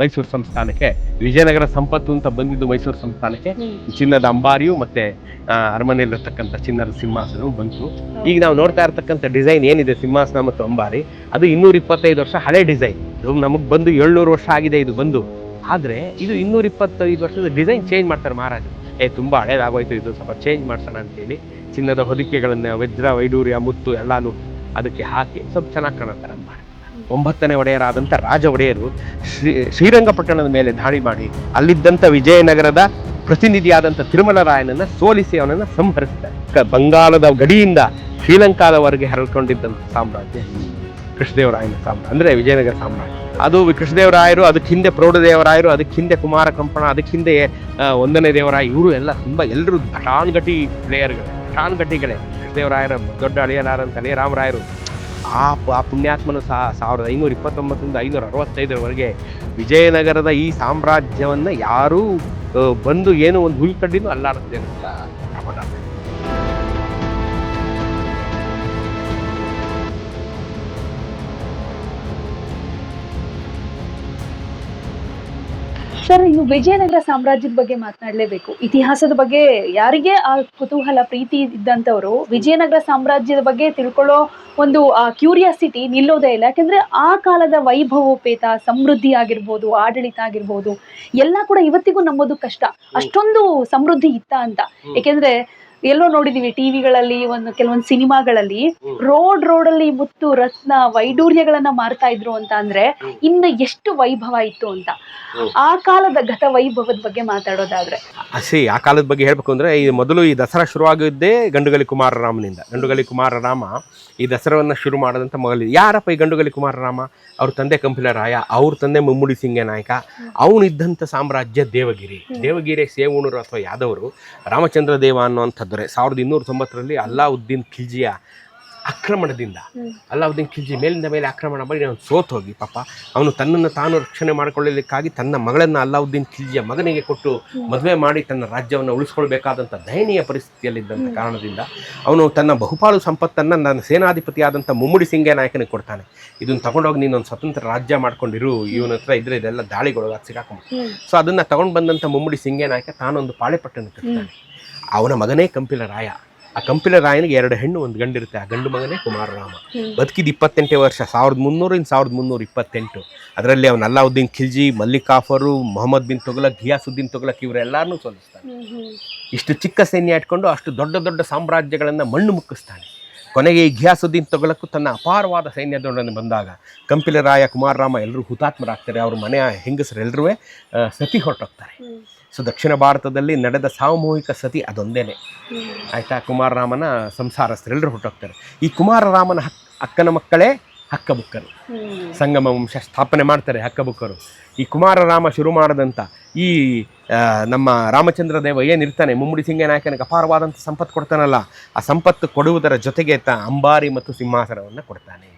ಮೈಸೂರು ಸಂಸ್ಥಾನಕ್ಕೆ ವಿಜಯನಗರ ಸಂಪತ್ತು ಅಂತ ಬಂದಿದ್ದು ಮೈಸೂರು ಸಂಸ್ಥಾನಕ್ಕೆ ಚಿನ್ನದ ಅಂಬಾರಿಯು ಮತ್ತೆ ಅರಮನೆಯಲ್ಲಿರ್ತಕ್ಕಂಥ ಚಿನ್ನದ ಸಿಂಹಾಸನವು ಬಂತು. ಈಗ ನಾವು ನೋಡ್ತಾ ಇರ್ತಕ್ಕಂಥ ಡಿಸೈನ್ ಏನಿದೆ ಸಿಂಹಾಸನ ಮತ್ತು ಅಂಬಾರಿ? ಅದು ಇನ್ನೂರ ಇಪ್ಪತ್ತೈದು ವರ್ಷ ಹಳೆ ಡಿಸೈನ್. ನಮಗೆ ಬಂದು ಏಳ್ನೂರು ವರ್ಷ ಆಗಿದೆ ಇದು ಬಂದು. ಆದ್ರೆ ಇದು ಇನ್ನೂರ ಇಪ್ಪತ್ತೈದು ವರ್ಷದ ಡಿಸೈನ್ ಚೇಂಜ್ ಮಾಡ್ತಾರೆ ಮಹಾರಾಜ. ಏ ತುಂಬಾ ಹಳೇದಾಗೋಯ್ತು ಇದು ಸ್ವಲ್ಪ ಚೇಂಜ್ ಮಾಡ್ಸೋಣ ಅಂತೇಳಿ. ಚಿನ್ನದ ಹೊದಿಕೆಗಳನ್ನ ವಜ್ರ ವೈಡೂರ್ಯ ಮುತ್ತು ಎಲ್ಲಾನು ಅದಕ್ಕೆ ಹಾಕಿ ಸ್ವಲ್ಪ ಚೆನ್ನಾಗಿ ಕಾಣುತ್ತಾರೆ ಮಾಡಿ ಒಂಬತ್ತನೇ ಒಡೆಯರಾದಂಥ ರಾಜ ಒಡೆಯರು ಶ್ರೀ ಶ್ರೀರಂಗಪಟ್ಟಣದ ಮೇಲೆ ದಾಳಿ ಮಾಡಿ, ಅಲ್ಲಿದ್ದಂಥ ವಿಜಯನಗರದ ಪ್ರತಿನಿಧಿಯಾದಂಥ ತಿರುಮಲರಾಯನನ್ನ ಸೋಲಿಸಿ ಅವನನ್ನು ಸಂಹರಿಸ್ತಾರೆ. ಬಂಗಾಳದ ಗಡಿಯಿಂದ ಶ್ರೀಲಂಕಾದವರೆಗೆ ಹರಡ್ಕೊಂಡಿದ್ದಂಥ ಸಾಮ್ರಾಜ್ಯ ಕೃಷ್ಣದೇವರಾಯನ ಸಾಮ್ರಾಜ್ಯ, ಅಂದರೆ ವಿಜಯನಗರ ಸಾಮ್ರಾಜ್ಯ. ಅದು ಕೃಷ್ಣದೇವರಾಯರು ಅದಕ್ಕೆ ಹಿಂದೆ ಪ್ರೌಢದೇವರಾಯರು ಅದಕ್ಕೆ ಹಿಂದೆ ಕುಮಾರ ಕಂಪಣ, ಅದಕ್ಕೆ ಹಿಂದೆ ಒಂದನೇ ದೇವರಾಯ ಇವರು ಎಲ್ಲ ತುಂಬ ಎಲ್ಲರೂ ಘಟಾನ್ಘಟಿ ಪ್ಲೇಯರ್ಗಳು ಘಟಾನ್ಘಟಿಗಳೇ ಕೃಷ್ಣದೇವರಾಯರ ದೊಡ್ಡ ಅಳಿಯನಾರಂತ ಅಳಿಯ ರಾಮರಾಯರು ಆ ಆ ಪುಣ್ಯಾತ್ಮನು ಸಹ ಸಾವಿರದ ಐನೂರ ಇಪ್ಪತ್ತೊಂಬತ್ತರಿಂದ ಐನೂರ ಅರವತ್ತೈದರವರೆಗೆ ವಿಜಯನಗರದ ಈ ಸಾಮ್ರಾಜ್ಯವನ್ನು ಯಾರೂ ಬಂದು ಏನು ಒಂದು ಹುಲ್ಕಡ್ಡಿನೂ ಅಲ್ಲಾಡುತ್ತೆ ಅಂತ ಸರ್ ನೀವು ವಿಜಯನಗರ ಸಾಮ್ರಾಜ್ಯದ ಬಗ್ಗೆ ಮಾತನಾಡಲೇಬೇಕು. ಇತಿಹಾಸದ ಬಗ್ಗೆ ಯಾರಿಗೆ ಆ ಕುತೂಹಲ ಪ್ರೀತಿ ಇದ್ದಂಥವರು ವಿಜಯನಗರ ಸಾಮ್ರಾಜ್ಯದ ಬಗ್ಗೆ ತಿಳ್ಕೊಳ್ಳೋ ಒಂದು ಆ ಕ್ಯೂರಿಯಾಸಿಟಿ ನಿಲ್ಲೋದೇ ಇಲ್ಲ. ಯಾಕೆಂದ್ರೆ ಆ ಕಾಲದ ವೈಭವೋಪೇತ ಸಮೃದ್ಧಿ ಆಗಿರ್ಬೋದು ಆಡಳಿತ ಆಗಿರ್ಬೋದು ಎಲ್ಲ ಕೂಡ ಇವತ್ತಿಗೂ ನಂಬೋದು ಕಷ್ಟ. ಅಷ್ಟೊಂದು ಸಮೃದ್ಧಿ ಇತ್ತ ಅಂತ. ಹ್ಮ್. ಎಲ್ಲೋ ನೋಡಿದೀವಿ ಟಿವಿಗಳಲ್ಲಿ, ಒಂದು ಕೆಲವೊಂದು ಸಿನಿಮಾಗಳಲ್ಲಿ ರೋಡ್ ರೋಡ್ ಅಲ್ಲಿ ಮುತ್ತು ರತ್ನ ವೈಡೂರ್ಯಗಳನ್ನ ಮಾರ್ತಾ ಇದ್ರು ಅಂತ ಅಂದ್ರೆ ಇನ್ನು ಇನ್ನ ಎಷ್ಟು ವೈಭವ ಇತ್ತು ಅಂತ. ಆ ಕಾಲದ ಗತ ವೈಭವದ ಬಗ್ಗೆ ಮಾತಾಡೋದಾದ್ರೆ. ಅಸಿ ಆ ಕಾಲದ ಬಗ್ಗೆ ಹೇಳ್ಬೇಕು ಅಂದ್ರೆ ಈ ಮೊದಲು ಈ ದಸರಾ ಶುರುವಾಗಿದ್ದೇ ಗಂಡುಗಲಿ ಕುಮಾರರಾಮನಿಂದ ಗಂಡುಗಲಿ ಕುಮಾರರಾಮ ಈ ದಸರಾವನ್ನ ಶುರು ಮಾಡದಂತ ಮೊದಲು ಯಾರಪ್ಪ ಈ ಗಂಡುಗಲಿ ಕುಮಾರರಾಮ ಅವ್ರ ತಂದೆ ಕಂಪಿಲರಾಯ ಅವ್ರ ತಂದೆ ಮುಮ್ಮುಡಿ ಸಿಂಗೆ ನಾಯಕ. ಅವನಿದ್ದಂಥ ಸಾಮ್ರಾಜ್ಯ ದೇವಗಿರಿ. ದೇವಗಿರಿ ಸೇವೂಣರು ಅಥವಾ ಯಾದವರು ರಾಮಚಂದ್ರ ದೇವ ಅನ್ನುವಂಥ ದೊರೆ ಸಾವಿರದ ಇನ್ನೂರ ತೊಂಬತ್ತರಲ್ಲಿ ಅಲ್ಲಾವುದ್ದೀನ್ ಖಿಲ್ಜಿಯ ಆಕ್ರಮಣದಿಂದ. ಅಲ್ಲಾವುದ್ದೀನ್ ಖಿಲ್ಜಿ ಮೇಲಿಂದ ಮೇಲೆ ಆಕ್ರಮಣ ಮಾಡಿ ಅವನು ಸೋತ್ ಹೋಗಿ ಪಾಪ. ಅವನು ತನ್ನನ್ನು ತಾನು ರಕ್ಷಣೆ ಮಾಡಿಕೊಳ್ಳಲಿಕ್ಕಾಗಿ ತನ್ನ ಮಗಳನ್ನು ಅಲ್ಲಾವುದ್ದೀನ್ ಖಿಲ್ಜಿಯ ಮಗನಿಗೆ ಕೊಟ್ಟು ಮದುವೆ ಮಾಡಿ ತನ್ನ ರಾಜ್ಯವನ್ನು ಉಳಿಸ್ಕೊಳ್ಬೇಕಾದಂಥ ದಯನೀಯ ಪರಿಸ್ಥಿತಿಯಲ್ಲಿದ್ದಂಥ ಕಾರಣದಿಂದ ಅವನು ತನ್ನ ಬಹುಪಾಲು ಸಂಪತ್ತನ್ನು ನನ್ನ ಸೇನಾಧಿಪತಿಯಾದಂಥ ಮುಮ್ಮಡಿ ಸಿಂಗೆ ನಾಯಕನಿಗೆ ಕೊಡ್ತಾನೆ. ಇದನ್ನು ತಗೊಂಡೋಗಿ ನೀನೊಂದು ಸ್ವತಂತ್ರ ರಾಜ್ಯ ಮಾಡ್ಕೊಂಡಿರು ಇವನ ಹತ್ರ ಇದ್ರೆ ಇದೆಲ್ಲ ದಾಳಿಗೊಳಗಾಗಿ ಸಿಗಾಕೊಂಡು ಸೊ ಅದನ್ನು ತಗೊಂಡು ಬಂದಂಥ ಮುಮ್ಮಡಿ ಸಿಂಗೆ ನಾಯಕ ತಾನೊಂದು ಪಾಳೆಪಟ್ಟನ್ನು ಕಟ್ತಾನೆ ಅವನ ಮಗನೇ ಕಂಪಿಲ ರಾಯ. ಆ ಕಂಪಿಲ ರಾಯನಿಗೆ ಎರಡು ಹೆಣ್ಣು ಒಂದು ಗಂಡಿರುತ್ತೆ. ಆ ಗಂಡು ಮಗನೇ ಕುಮಾರರಾಮ. ಬದುಕಿದ ಇಪ್ಪತ್ತೆಂಟೇ ವರ್ಷ ಸಾವಿರದ ಮುನ್ನೂರಿಂದ ಸಾವಿರದ ಮುನ್ನೂರ ಇಪ್ಪತ್ತೆಂಟು. ಅದರಲ್ಲಿ ಅವನ ಅಲ್ಲಾವುದ್ದೀನ್ ಖಿಲ್ಜಿ ಮಲ್ಲಿಕಾಫರು ಮೊಹಮ್ಮದ್ ಬಿನ್ ತೊಗಲಕ್ ಘಿಯಾಸುದ್ದೀನ್ ತೊಗಲಕ್ ಇವರೆಲ್ಲರನ್ನೂ ಸೋಲಿಸ್ತಾನೆ ಇಷ್ಟು ಚಿಕ್ಕ ಸೈನ್ಯ ಇಟ್ಕೊಂಡು ಅಷ್ಟು ದೊಡ್ಡ ದೊಡ್ಡ ಸಾಮ್ರಾಜ್ಯಗಳನ್ನು ಮಣ್ಣು ಮುಕ್ಕಿಸ್ತಾನೆ. ಕೊನೆಗೆ ಈ ಘಿಯಾಸುದ್ದೀನ್ ತೊಗಲಕ್ಕೂ ತನ್ನ ಅಪಾರವಾದ ಸೈನ್ಯದೊಡನೆ ಬಂದಾಗ ಕಂಪಿಲರಾಯ ಕುಮಾರರಾಮ ಎಲ್ಲರೂ ಹುತಾತ್ಮರಾಗ್ತಾರೆ. ಅವ್ರ ಮನೆಯ ಹೆಂಗಸರೆಲ್ಲರೂ ಸತಿ ಹೊರಟೋಗ್ತಾರೆ. ಸೊ ದಕ್ಷಿಣ ಭಾರತದಲ್ಲಿ ನಡೆದ ಸಾಮೂಹಿಕ ಸತಿ ಅದೊಂದೇನೆ. ಆಯಿತಾ? ಕುಮಾರರಾಮನ ಸಂಸಾರಸ್ಥರೆಲ್ಲರೂ ಹುಟ್ಟೋಗ್ತಾರೆ. ಈ ಕುಮಾರರಾಮನ ಹಕ್ ಅಕ್ಕನ ಮಕ್ಕಳೇ ಹಕ್ಕಬುಕ್ಕರು. ಸಂಗಮ ವಂಶ ಸ್ಥಾಪನೆ ಮಾಡ್ತಾರೆ ಹಕ್ಕಬುಕ್ಕರು. ಈ ಕುಮಾರರಾಮ ಶುರು ಮಾಡದಂಥ ಈ ನಮ್ಮ ರಾಮಚಂದ್ರ ದೇವ ಏನಿರ್ತಾನೆ ಮುಮ್ಮಡಿ ಸಿಂಗ ನಾಯಕನಿಗೆ ಅಪಾರವಾದಂಥ ಸಂಪತ್ತು ಕೊಡ್ತಾನಲ್ಲ ಆ ಸಂಪತ್ತು ಕೊಡುವುದರ ಜೊತೆಗೆ ತ ಅಂಬಾರಿ ಮತ್ತು ಸಿಂಹಾಸನವನ್ನು ಕೊಡ್ತಾನೆ.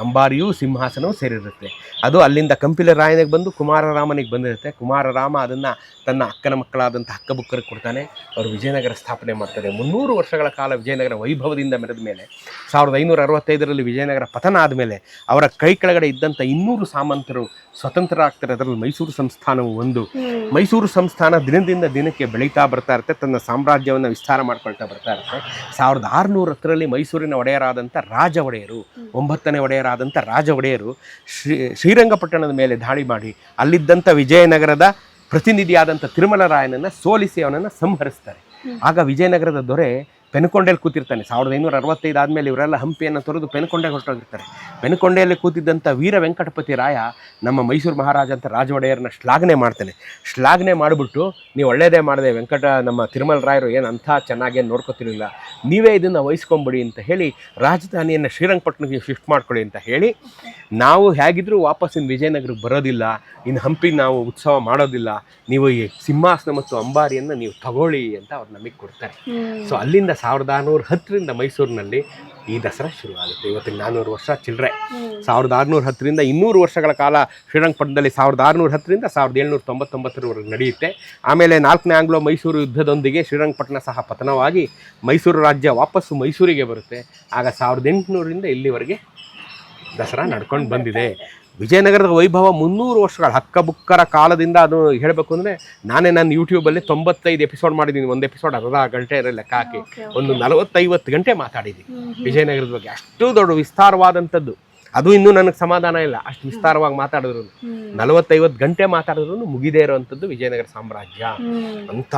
ಅಂಬಾರಿಯೂ ಸಿಂಹಾಸನವೂ ಸೇರಿರುತ್ತೆ. ಅದು ಅಲ್ಲಿಂದ ಕಂಪಿಲ ರಾಯನಿಗೆ ಬಂದು ಕುಮಾರರಾಮನಿಗೆ ಬಂದಿರುತ್ತೆ. ಕುಮಾರರಾಮ ಅದನ್ನು ತನ್ನ ಅಕ್ಕನ ಮಕ್ಕಳಾದಂಥ ಹಕ್ಕಬುಕ್ಕರಿಗೆ ಕೊಡ್ತಾನೆ. ಅವರು ವಿಜಯನಗರ ಸ್ಥಾಪನೆ ಮಾಡ್ತಾರೆ. ಮುನ್ನೂರು ವರ್ಷಗಳ ಕಾಲ ವಿಜಯನಗರ ವೈಭವದಿಂದ ಮೆರೆದ ಮೇಲೆ ಸಾವಿರದ ಐನೂರ ಅರವತ್ತೈದರಲ್ಲಿ ವಿಜಯನಗರ ಪತನ ಆದಮೇಲೆ ಅವರ ಕೈ ಕೆಳಗಡೆ ಇದ್ದಂಥ ಇನ್ನೂರು ಸಾಮಂತರು ಸ್ವತಂತ್ರ ಆಗ್ತಾರೆ ಅದರಲ್ಲಿ ಮೈಸೂರು ಸಂಸ್ಥಾನವು ಒಂದು. ಮೈಸೂರು ಸಂಸ್ಥಾನ ದಿನದಿಂದ ದಿನಕ್ಕೆ ಬೆಳೀತಾ ಬರ್ತಾ ಇರುತ್ತೆ. ತನ್ನ ಸಾಮ್ರಾಜ್ಯವನ್ನು ವಿಸ್ತಾರ ಮಾಡ್ಕೊಳ್ತಾ ಬರ್ತಾ ಇರುತ್ತೆ. ಸಾವಿರದ ಆರುನೂರ ಹತ್ತರಲ್ಲಿ ಮೈಸೂರಿನ ಒಡೆಯರಾದಂಥ ರಾಜ ಒಡೆಯರು ಒಂಬತ್ತನೇ ಒಡೆಯರಾದಂಥ ರಾಜ ಒಡೆಯರು ಶ್ರೀ ಶ್ರೀರಂಗಪಟ್ಟಣದ ಮೇಲೆ ದಾಳಿ ಮಾಡಿ ಅಲ್ಲಿದ್ದಂಥ ವಿಜಯನಗರದ ಪ್ರತಿನಿಧಿಯಾದಂಥ ತಿರುಮಲರಾಯನನ್ನು ಸೋಲಿಸಿ ಅವನನ್ನು ಸಂಹರಿಸ್ತಾರೆ. ಆಗ ವಿಜಯನಗರದ ದೊರೆ ಪೆನುಕೊಂಡೆಯಲ್ಲಿ ಕೂತಿರ್ತಾನೆ. ಸಾವಿರದ ಐನೂರ ಅರವತ್ತೈದು ಆದಮೇಲೆ ಇವರೆಲ್ಲ ಹಂಪಿಯನ್ನು ತೊರೆದು ಪೆನ್ಕೊಂಡೆ ಹೊರಟೋಗಿರ್ತಾರೆ. ಪೆನ್ಕೊಂಡೆಯಲ್ಲಿ ಕೂತಿದ್ದಂಥ ವೀರ ವೆಂಕಟಪತಿ ರಾಯ ನಮ್ಮ ಮೈಸೂರು ಮಹಾರಾಜ ಅಂತ ರಾಜ ಒಡೆಯರನ್ನ ಶ್ಲಾಘನೆ ಮಾಡ್ತಾನೆ. ಶ್ಲಾಘನೆ ಮಾಡಿಬಿಟ್ಟು ನೀವು ಒಳ್ಳೆಯದೇ ಮಾಡಿದೆ ವೆಂಕಟ ನಮ್ಮ ತಿರುಮಲ ರಾಯರು ಏನು ಅಂಥ ಚೆನ್ನಾಗೇನು ನೋಡ್ಕೊತಿರಲಿಲ್ಲ. ನೀವೇ ಇದನ್ನು ವಹಿಸ್ಕೊಂಬಿಡಿ ಅಂತ ಹೇಳಿ ರಾಜಧಾನಿಯನ್ನು ಶ್ರೀರಂಗಪಟ್ಟಣಕ್ಕೆ ಶಿಫ್ಟ್ ಮಾಡ್ಕೊಳ್ಳಿ ಅಂತ ಹೇಳಿ ನಾವು ಹೇಗಿದ್ರೂ ವಾಪಸ್ ಇನ್ನು ವಿಜಯನಗರಕ್ಕೆ ಬರೋದಿಲ್ಲ. ಇನ್ನು ಹಂಪಿಗೆ ನಾವು ಉತ್ಸವ ಮಾಡೋದಿಲ್ಲ. ನೀವು ಈ ಸಿಂಹಾಸನ ಮತ್ತು ಅಂಬಾರಿಯನ್ನು ನೀವು ತಗೊಳ್ಳಿ ಅಂತ ಅವ್ರು ನಮಗೆ ಕೊಡ್ತಾರೆ. ಸೊ ಅಲ್ಲಿಂದ ಸಾವಿರದ ಆರುನೂರ ಹತ್ತರಿಂದ ಮೈಸೂರಿನಲ್ಲಿ ಈ ದಸರಾ ಶುರುವಾಗುತ್ತೆ. ಇವತ್ತಿನ ನಾನ್ನೂರು ವರ್ಷ ಚಿಲ್ಲರೆ ಸಾವಿರದ ಆರುನೂರ ಹತ್ತರಿಂದ ಇನ್ನೂರು ವರ್ಷಗಳ ಕಾಲ ಶ್ರೀರಂಗಪಟ್ಟಣದಲ್ಲಿ ಸಾವಿರದ ಆರುನೂರ ಹತ್ತರಿಂದ ಸಾವಿರದ ಏಳ್ನೂರ ತೊಂಬತ್ತೊಂಬತ್ತರವರೆಗೆ ನಡೆಯುತ್ತೆ. ಆಮೇಲೆ ನಾಲ್ಕನೇ ಆಂಗ್ಲೋ ಮೈಸೂರು ಯುದ್ಧದೊಂದಿಗೆ ಶ್ರೀರಂಗಪಟ್ಟಣ ಸಹ ಪತನವಾಗಿ ಮೈಸೂರು ರಾಜ್ಯ ವಾಪಸ್ಸು ಮೈಸೂರಿಗೆ ಬರುತ್ತೆ. ಆಗ ಸಾವಿರದ ಎಂಟುನೂರಿಂದ ಇಲ್ಲಿವರೆಗೆ ದಸರಾ ನಡ್ಕೊಂಡು ಬಂದಿದೆ. ವಿಜಯನಗರದ ವೈಭವ ಮುನ್ನೂರು ವರ್ಷಗಳ ಹಕ್ಕಬುಕ್ಕರ ಕಾಲದಿಂದ ಅದು ಹೇಳಬೇಕು ಅಂದರೆ ನಾನೇ ನಾನು ಯೂಟ್ಯೂಬಲ್ಲಿ ತೊಂಬತ್ತೈದು ಎಪಿಸೋಡ್ ಮಾಡಿದ್ದೀನಿ. ಒಂದು ಎಪಿಸೋಡ್ ಅರ್ಧ ಗಂಟೆ ಲೆಕ್ಕ ಹಾಕಿ. ಒಂದು ನಲವತ್ತೈವತ್ತು ಗಂಟೆ ಮಾತಾಡಿದ್ದೀನಿ. ವಿಜಯನಗರದ ಬಗ್ಗೆ ಅಷ್ಟು ದೊಡ್ಡ ವಿಸ್ತಾರವಾದಂಥದ್ದು. ಅದು ಇನ್ನೂ ನನಗೆ ಸಮಾಧಾನ ಇಲ್ಲ. ಅಷ್ಟು ವಿಸ್ತಾರವಾಗಿ ಮಾತಾಡಿದ್ರು. ನಲವತ್ತೈವತ್ತು ಗಂಟೆ ಮಾತಾಡಿದ್ರು ಮುಗಿದೇ ಇರುವಂಥದ್ದು ವಿಜಯನಗರ ಸಾಮ್ರಾಜ್ಯ. ಅಂಥ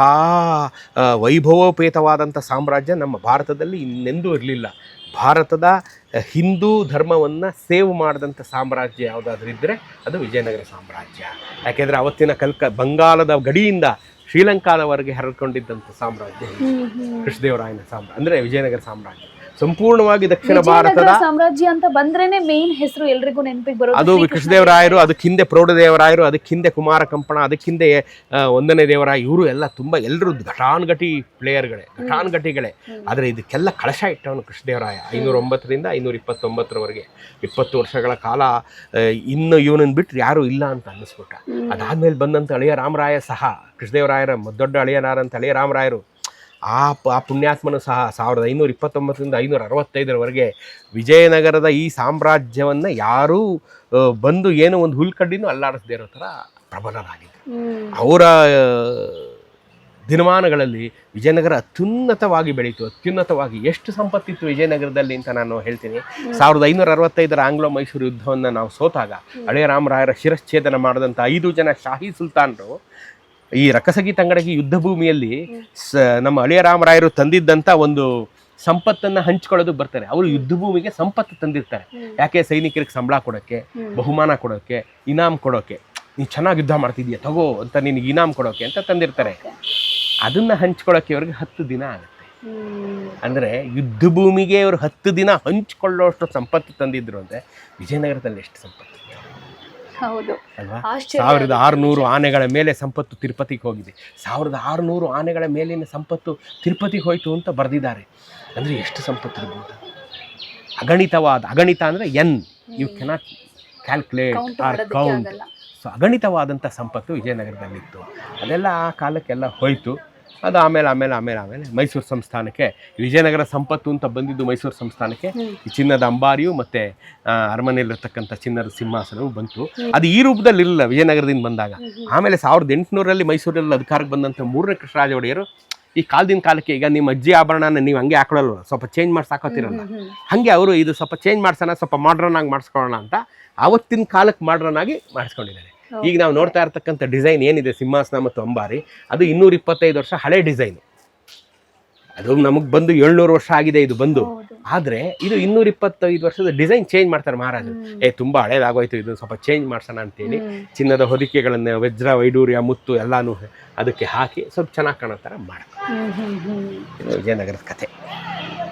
ವೈಭವೋಪೇತವಾದಂಥ ಸಾಮ್ರಾಜ್ಯ ನಮ್ಮ ಭಾರತದಲ್ಲಿ ಇನ್ನೆಂದೂ ಇರಲಿಲ್ಲ. ಭಾರತದ ಹಿಂದೂ ಧರ್ಮವನ್ನು ಸೇವ್ ಮಾಡಿದಂಥ ಸಾಮ್ರಾಜ್ಯ ಯಾವುದಾದ್ರೂ ಇದ್ದರೆ ಅದು ವಿಜಯನಗರ ಸಾಮ್ರಾಜ್ಯ. ಯಾಕೆಂದರೆ ಅವತ್ತಿನ ಕಲ್ಕ ಬಂಗಾಳದ ಗಡಿಯಿಂದ ಶ್ರೀಲಂಕಾದವರೆಗೆ ಹರಡ್ಕೊಂಡಿದ್ದಂಥ ಸಾಮ್ರಾಜ್ಯ ಕೃಷ್ಣದೇವರಾಯನ ಸಾಮ್ರಾಜ್ಯ ಅಂದರೆ ವಿಜಯನಗರ ಸಾಮ್ರಾಜ್ಯ. ಸಂಪೂರ್ಣವಾಗಿ ದಕ್ಷಿಣ ಭಾರತದ ಸಾಮ್ರಾಜ್ಯ ಅಂತ ಬಂದ್ರೇನೆ ಮೇನ್ ಹೆಸರು ಎಲ್ರಿಗೂ ನೆನಪಿಗೆ ಬರೋದು ಅದು ಕೃಷ್ಣದೇವರಾಯರು ಅದಕ್ಕೆ ಹಿಂದೆ ಪ್ರೌಢದೇವರಾಯರು ಅದಕ್ಕೆ ಹಿಂದೆ ಕುಮಾರ ಕಂಪಣ ಅದಕ್ಕೆ ಹಿಂದೆ ಒಂದನೇ ದೇವರಾಯ ಇವರು ಎಲ್ಲ ತುಂಬಾ ಎಲ್ಲರೂ ಘಟಾನುಘಟಿ ಪ್ಲೇಯರ್ಗಳೇ ಘಟಾನುಘಟಿಗಳೇ. ಆದರೆ ಇದಕ್ಕೆಲ್ಲ ಕಳಶ ಇಟ್ಟವನು ಕೃಷ್ಣದೇವರಾಯ ಐನೂರ ಒಂಬತ್ತರಿಂದ ಐನೂರ ಇಪ್ಪತ್ತೊಂಬತ್ತರವರೆಗೆ ಇಪ್ಪತ್ತು ವರ್ಷಗಳ ಕಾಲ ಇನ್ನು ಇವನನ್ನು ಬಿಟ್ಟರೆ ಯಾರೂ ಇಲ್ಲ ಅಂತ ಅನ್ನಿಸ್ಬಿಟ್ಟ. ಅದಾದ್ಮೇಲೆ ಬಂದಂಥ ಅಳಿಯ ರಾಮರಾಯ ಸಹ ಕೃಷ್ಣದೇವರಾಯರ ದೊಡ್ಡ ಅಳಿಯನಾರಂತ ಅಳಿಯ ರಾಮರಾಯರು ಆ ಪ- ಆ ಪುಣ್ಯಾತ್ಮನು ಸಹ ಸಾವಿರದ ಐನೂರ ಇಪ್ಪತ್ತೊಂಬತ್ತರಿಂದ ಐನೂರ ಅರವತ್ತೈದರವರೆಗೆ ವಿಜಯನಗರದ ಈ ಸಾಮ್ರಾಜ್ಯವನ್ನು ಯಾರೂ ಬಂದು ಏನೋ ಒಂದು ಹುಲ್ಕಡ್ಡಿನೂ ಅಲ್ಲಾಡಿಸದೇ ಇರೋ ಥರ ಪ್ರಬಲರಾಗಿದ್ದರು. ಅವರ ದಿನಮಾನಗಳಲ್ಲಿ ವಿಜಯನಗರ ಅತ್ಯುನ್ನತವಾಗಿ ಬೆಳೀತು. ಅತ್ಯುನ್ನತವಾಗಿ ಎಷ್ಟು ಸಂಪತ್ತಿತ್ತು ವಿಜಯನಗರದಲ್ಲಿ ಅಂತ ನಾನು ಹೇಳ್ತೀನಿ. ಸಾವಿರದ ಐನೂರ ಅರವತ್ತೈದರ ಆಂಗ್ಲೋ ಮೈಸೂರು ಯುದ್ಧವನ್ನು ನಾವು ಸೋತಾಗ ಹಳೆಯ ರಾಮರಾಯರ ಶಿರಚ್ಛೇದನ ಮಾಡಿದಂಥ ಐದು ಜನ ಶಾಹಿ ಸುಲ್ತಾನರು ಈ ರಕ್ಕಸಗಿ ತಂಗಡಗಿ ಯುದ್ಧ ಭೂಮಿಯಲ್ಲಿ ಸ ನಮ್ಮ ಅಳಿಯ ರಾಮರಾಯರು ತಂದಿದ್ದಂಥ ಒಂದು ಸಂಪತ್ತನ್ನು ಹಂಚ್ಕೊಳ್ಳೋದು ಬರ್ತಾರೆ ಅವರು ಯುದ್ಧ ಭೂಮಿಗೆ ಸಂಪತ್ತು ತಂದಿರ್ತಾರೆ. ಯಾಕೆ ಸೈನಿಕರಿಗೆ ಸಂಬಳ ಕೊಡೋಕ್ಕೆ ಬಹುಮಾನ ಕೊಡೋಕ್ಕೆ ಇನಾಮ್ ಕೊಡೋಕ್ಕೆ ನೀನು ಚೆನ್ನಾಗಿ ಯುದ್ಧ ಮಾಡ್ತಿದ್ಯಾ ತಗೋ ಅಂತ ನಿನಗೆ ಇನಾಮ್ ಕೊಡೋಕ್ಕೆ ಅಂತ ತಂದಿರ್ತಾರೆ. ಅದನ್ನ ಹಂಚ್ಕೊಳ್ಳೋಕೆ ಇವ್ರಿಗೆ ಹತ್ತು ದಿನ ಆಗುತ್ತೆ. ಅಂದರೆ ಯುದ್ಧ ಭೂಮಿಗೆ ಇವರು ಹತ್ತು ದಿನ ಹಂಚ್ಕೊಳ್ಳೋಷ್ಟು ಸಂಪತ್ತು ತಂದಿದ್ರು ಅಂದರೆ ವಿಜಯನಗರದಲ್ಲಿ ಎಷ್ಟು ಸಂಪತ್ತು ಹೌದು. ಸಾವಿರದ ಆರುನೂರು ಆನೆಗಳ ಮೇಲೆ ಸಂಪತ್ತು ತಿರುಪತಿಗೆ ಹೋಗಿದೆ. ಸಾವಿರದ ಆರುನೂರು ಆನೆಗಳ ಮೇಲಿನ ಸಂಪತ್ತು ತಿರುಪತಿಗೆ ಹೋಯಿತು ಅಂತ ಬರೆದಿದ್ದಾರೆ. ಅಂದರೆ ಎಷ್ಟು ಸಂಪತ್ತು ಇರ್ಬೋದು? ಅಗಣಿತವಾದ ಅಗಣಿತ ಅಂದರೆ N. You cannot calculate or count. So ಅಗಣಿತವಾದಂಥ ಸಂಪತ್ತು ವಿಜಯನಗರದಲ್ಲಿತ್ತು. ಅದೆಲ್ಲ ಆ ಕಾಲಕ್ಕೆಲ್ಲ ಹೋಯಿತು. ಅದು ಆಮೇಲೆ ಆಮೇಲೆ ಆಮೇಲೆ ಆಮೇಲೆ ಮೈಸೂರು ಸಂಸ್ಥಾನಕ್ಕೆ ವಿಜಯನಗರ ಸಂಪತ್ತು ಅಂತ ಬಂದಿದ್ದು ಮೈಸೂರು ಸಂಸ್ಥಾನಕ್ಕೆ. ಈ ಚಿನ್ನದ ಅಂಬಾರಿಯು ಮತ್ತು ಅರಮನೆಯಲ್ಲಿರ್ತಕ್ಕಂಥ ಚಿನ್ನದ ಸಿಂಹಾಸನವು ಬಂತು. ಅದು ಈ ರೂಪದಲ್ಲಿ ಇರಲಿಲ್ಲ ವಿಜಯನಗರದಿಂದ ಬಂದಾಗ. ಆಮೇಲೆ ಸಾವಿರದ ಎಂಟುನೂರಲ್ಲಿ ಮೈಸೂರಲ್ಲಿ ಅಧಿಕಾರಕ್ಕೆ ಬಂದಂಥ ಮೂರನೇ ಕೃಷ್ಣರಾಜ ಒಡೆಯರು ಈ ಕಾಲದಿಂದ ಕಾಲಕ್ಕೆ ಈಗ ನಿಮ್ಮ ಅಜ್ಜಿ ಆಭರಣನ ನೀವು ಹಂಗೆ ಹಾಕೊಳ್ಳಲ್ವ ಸ್ವಲ್ಪ ಚೇಂಜ್ ಮಾಡಿ ಸಾಕೋತಿರಲ್ಲ. ಹಾಗೆ ಅವರು ಇದು ಸ್ವಲ್ಪ ಚೇಂಜ್ ಮಾಡ್ಸೋಣ ಸ್ವಲ್ಪ ಮಾಡ್ರನ್ ಆಗಿ ಮಾಡಿಸ್ಕೊಳ್ಳೋಣ ಅಂತ ಆವತ್ತಿನ ಕಾಲಕ್ಕೆ ಮಾಡ್ರನ್ ಆಗಿ ಮಾಡಿಸ್ಕೊಂಡಿದ್ದಾರೆ. ಈಗ ನಾವು ನೋಡ್ತಾ ಇರ್ತಕ್ಕಂಥ ಡಿಸೈನ್ ಏನಿದೆ ಸಿಂಹಾಸನ ಮತ್ತು ಅಂಬಾರಿ ಅದು ಇನ್ನೂರ ಇಪ್ಪತ್ತೈದು ವರ್ಷ ಹಳೆ ಡಿಸೈನ್. ಅದು ನಮಗೆ ಬಂದು ಏಳ್ನೂರು ವರ್ಷ ಆಗಿದೆ ಇದು ಬಂದು. ಆದರೆ ಇದು ಇನ್ನೂರ ಇಪ್ಪತ್ತೈದು ವರ್ಷದ ಡಿಸೈನ್ ಚೇಂಜ್ ಮಾಡ್ತಾರೆ ಮಹಾರಾಜರು. ಏ ತುಂಬ ಹಳೇದಾಗೋಯ್ತು ಇದು ಸ್ವಲ್ಪ ಚೇಂಜ್ ಮಾಡ್ಸೋಣ ಅಂತೇಳಿ. ಹೇಳಿ ಚಿನ್ನದ ಹೊದಿಕೆಗಳನ್ನು ವಜ್ರ ವೈಡೂರ್ಯ ಮುತ್ತು ಎಲ್ಲಾನು ಅದಕ್ಕೆ ಹಾಕಿ ಸ್ವಲ್ಪ ಚೆನ್ನಾಗಿ ಕಾಣೋ ಥರ ಮಾಡ್ತಾರೆ ವಿಜಯನಗರದ ಕಥೆ